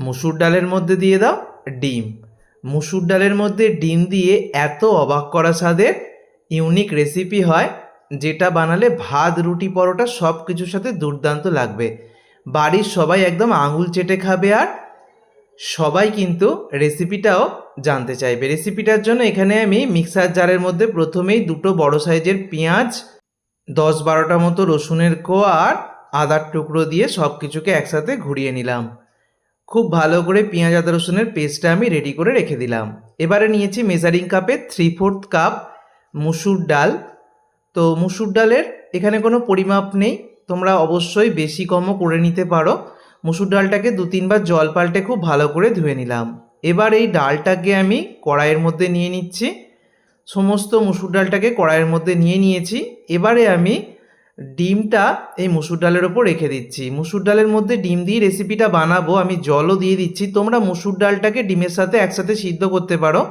মুসুর ডালের মধ্যে দিয়ে দাও, ডিম। মুসুর ডালের মধ্যে ডিম দিয়ে এত অবাক করা স্বাদের, ইউনিক রেসিপি হয়, যেটা বানালে ভাত, রুটি, পরোটা সব কিছুর সাথে দুর্দান্ত লাগবে। বাড়ির সবাই একদম আঙুল চেটে খাবে আর সবাই কিন্তু রেসিপিটাও জানতে চাইবে। রেসিপিটার জন্য এখানে আমি মিক্সার জারের মধ্যে প্রথমেই দুটো বড় সাইজের পেঁয়াজ, দশ বারোটা মতো রসুনের কোয়া আর আদার টুকরো দিয়ে সব কিছুকে একসাথে ঘুরিয়ে নিলাম। খুব ভালো করে পেঁয়াজ, আদা, রসুনের পেস্টটা আমি রেডি করে রেখে দিলাম। এবারে নিয়েছি মেজারিং কাপে থ্রি ফোর্থ কাপ মুসুর ডাল। তো মুসুর ডালের এখানে কোনো পরিমাপ নেই, তোমরা অবশ্যই বেশি কমও করে নিতে পারো। মুসুর ডালটাকে দু তিনবার জল পাল্টে খুব ভালো করে ধুয়ে নিলাম। এবার এই ডালটাকে আমি কড়াইয়ের মধ্যে নিয়ে নিচ্ছি। সমস্ত মুসুর ডালটাকে কড়াইয়ের মধ্যে নিয়ে নিয়েছি। এবারে আমি ডিমটা এই মুসুর ডালের ওপর রেখে দিচ্ছি। মুসুর ডালের মধ্যে ডিম দিয়ে রেসিপিটা বানাবো, আমি জলও দিয়ে দিচ্ছি। তোমরা মুসুর ডালটাকে ডিমের সাথে একসাথে সিদ্ধ করতে পারো।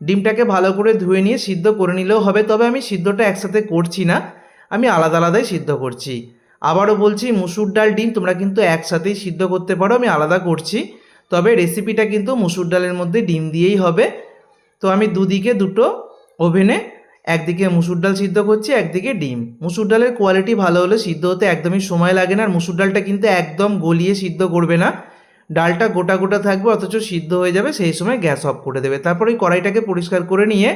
ডিমটাকে ভালো করে ধুয়ে নিয়ে সিদ্ধ করে নিলেও হবে, তবে আমি সিদ্ধটা একসাথে করছি না, আমি আলাদা আলাদাই সিদ্ধ করছি। আবারও বলছি, মুসুর ডাল, ডিম তোমরা কিন্তু একসাথেই সিদ্ধ করতে পারো, আমি আলাদা করছি। তবে রেসিপিটা কিন্তু মুসুর ডালের মধ্যে ডিম দিয়েই হবে। তো আমি দুদিকে দুটো ওভেনে একদিকে মুসুর ডাল সিদ্ধ করছি, একদিকে ডিম। মুসুর ডালের কোয়ালিটি ভালো হলে সিদ্ধ হতে একদমই সময় লাগে না, আর মুসুর ডালটা কিন্তু একদম গলিয়ে সিদ্ধ করবে না। ডালটা গোটা গোটা থাকবে, অথচ সিদ্ধ হয়ে যাবে, সেই সময় গ্যাস অফ করে দেবে। তারপর ওই কড়াইটাকে পরিষ্কার করে নিয়ে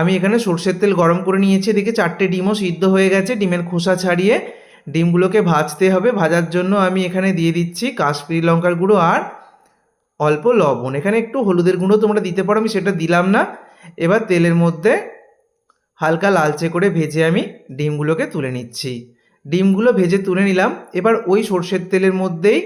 আমি এখানে সর্ষের তেল গরম করে নিয়েছি, এদিকে চারটে ডিমও সিদ্ধ হয়ে গেছে, ডিমের খোসা ছাড়িয়ে ডিমগুলোকে ভাজতে হবে। ভাজার জন্য আমি এখানে দিয়ে দিচ্ছি কাশ্মীরি লঙ্কার গুঁড়ো আর অল্প লবণ। এখানে একটু হলুদের গুঁড়ো তোমরা দিতে পারো, আমি সেটা দিলাম না। এবার তেলের মধ্যে হালকা লালচে করে ভেজে আমি ডিমগুলোকে তুলে নিচ্ছি। ডিমগুলো ভেজে তুলে নিলাম। এবার ওই সর্ষের তেলের মধ্যেই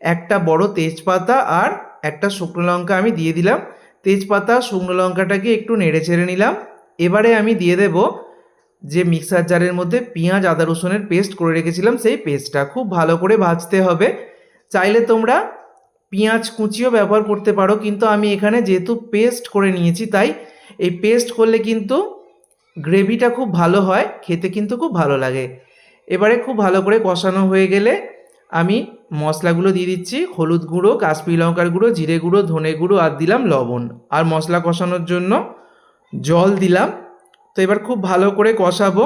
একটা বড় তেজপাতা আর একটা শুকনো লঙ্কা আমি দিয়ে দিলাম। তেজপাতা, শুকনো লঙ্কাটাকে একটু নেড়ে চেড়ে নিলাম। এবারে আমি দিয়ে দেব যে মিক্সার জারের মধ্যে পেঁয়াজ, আদা রসুনের পেস্ট করে রেখেছিলাম, সেই পেস্টটা। খুব ভালো করে ভাজতে হবে। চাইলে তোমরা পেঁয়াজ কুচিও ব্যবহার করতে পারো, কিন্তু আমি এখানে যেহেতু পেস্ট করে নিয়েছি, তাই এই পেস্ট করলে কিন্তু গ্রেভিটা খুব ভালো হয়, খেতে কিন্তু খুব ভালো লাগে। এবারে খুব ভালো করে কষানো হয়ে গেলে আমি মশলাগুলো দিয়ে দিচ্ছি, হলুদ গুঁড়ো, কাশ্মীরি লঙ্কার গুঁড়ো, জিরে গুঁড়ো, ধনে গুঁড়ো, আর দিলাম লবণ। আর মশলা কষানোর জন্য জল দিলাম। তো এবার খুব ভালো করে কষাবো।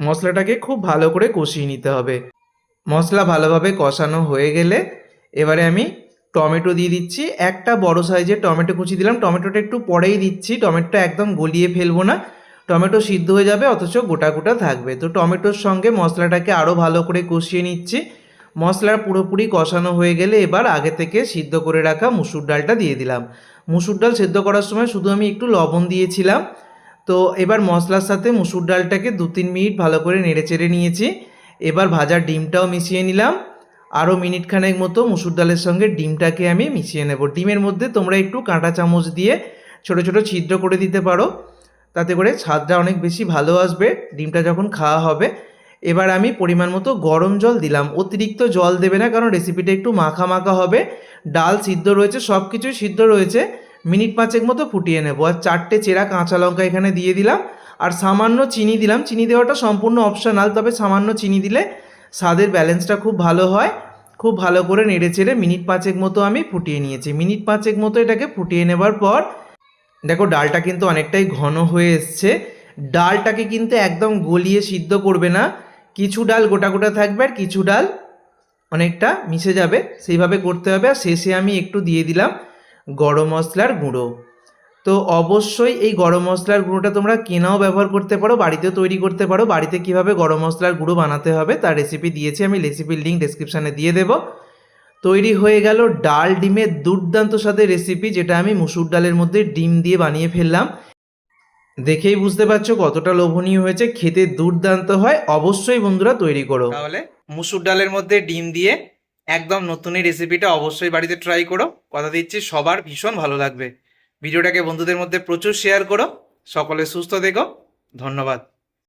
মশলাটাকে খুব ভালো করে কষিয়ে নিতে হবে। মশলা ভালোভাবে কষানো হয়ে গেলে এবারে আমি টমেটো দিয়ে দিচ্ছি। একটা বড় সাইজের টমেটো কুচি দিলাম। টমেটোটা একটু পরেই দিচ্ছি। টমেটোটা একদম গলিয়ে ফেলব না। টমেটো সিদ্ধ হয়ে যাবে, অথচ গোটা গোটা থাকবে। তো টমেটোর সঙ্গে মশলাটাকে আরও ভালো করে কষিয়ে নিচ্ছি। মশলা পুরোপুরি কষানো হয়ে গেলে এবার আগে থেকে সিদ্ধ করে রাখা মুসুর ডালটা দিয়ে দিলাম। মুসুর ডাল সেদ্ধ করার সময় শুধু আমি একটু লবণ দিয়েছিলাম। তো এবার মশলার সাথে মুসুর ডালটাকে দু তিন মিনিট ভালো করে নেড়ে চেড়ে নিয়েছি। এবার ভাজা ডিমটাও মিশিয়ে নিলাম। আরও মিনিট খানেক মতো মুসুর ডালের সঙ্গে ডিমটাকে আমি মিশিয়ে নেব। ডিমের মধ্যে তোমরা একটু কাঁটা চামচ দিয়ে ছোট ছোট ছিদ্র করে দিতে পারো। তাতে করে স্বাদটা অনেক বেশি ভালো আসবে, ডিমটা যখন খাওয়া হবে। এবার আমি পরিমাণ মতো গরম জল দিলাম। অতিরিক্ত জল দেবে না, কারণ রেসিপিটা একটু মাখা মাখা হবে। ডাল সিদ্ধ রয়েছে সব কিছুই সিদ্ধ রয়েছে। মিনিট পাঁচেক মতো ফুটিয়ে নেব। আর চারটে চেরা কাঁচা লঙ্কা এখানে দিয়ে দিলাম। আর সামান্য চিনি দিলাম। চিনি দেওয়াটা সম্পূর্ণ অপশনাল তবে সামান্য চিনি দিলে স্বাদের ব্যালেন্সটা খুব ভালো হয়। খুব ভালো করে নেড়ে চেড়ে মিনিট পাঁচেক মতো আমি ফুটিয়ে নিয়েছি। মিনিট পাঁচেক মতো এটাকে ফুটিয়ে নেবার পর দেখো ডালটা কিন্তু অনেকটাই ঘন হয়ে এসছে। ডালটাকে কিন্তু একদম গলিয়ে সিদ্ধ করবে না। কিছু ডাল গোটা গোটা থাকবে আর কিছু ডাল অনেকটা মিশে যাবে। সেইভাবে করতে হবে আর শেষে আমি একটু দিয়ে দিলাম গরম মশলার গুঁড়ো। তো অবশ্যই এই গরম মশলার গুঁড়োটা তোমরা কেনাও ব্যবহার করতে পারো, বাড়িতেও তৈরি করতে পারো। বাড়িতে কীভাবে গরম মশলার গুঁড়ো বানাতে হবে তার রেসিপি দিয়েছি, আমি রেসিপির লিঙ্ক ডেসক্রিপশানে দিয়ে দেবো। তৈরি হয়ে গেল ডাল ডিমের দুর্দান্ত স্বাদের রেসিপি যেটা আমি মুসুর ডালের মধ্যে ডিম দিয়ে বানিয়ে ফেললাম। দেখেই বুঝতে পারছ কতটা লোভনীয় হয়েছে, খেতে দুর্দান্ত হয়। অবশ্যই বন্ধুরা তৈরি করো। তাহলে মুসুর ডালের মধ্যে ডিম দিয়ে একদম নতুন এই রেসিপিটা অবশ্যই বাড়িতে ট্রাই করো। কথা দিচ্ছি, সবার ভীষণ ভালো লাগবে। ভিডিওটাকে বন্ধুদের মধ্যে প্রচুর শেয়ার করো। সকলে সুস্থ দেখো ধন্যবাদ।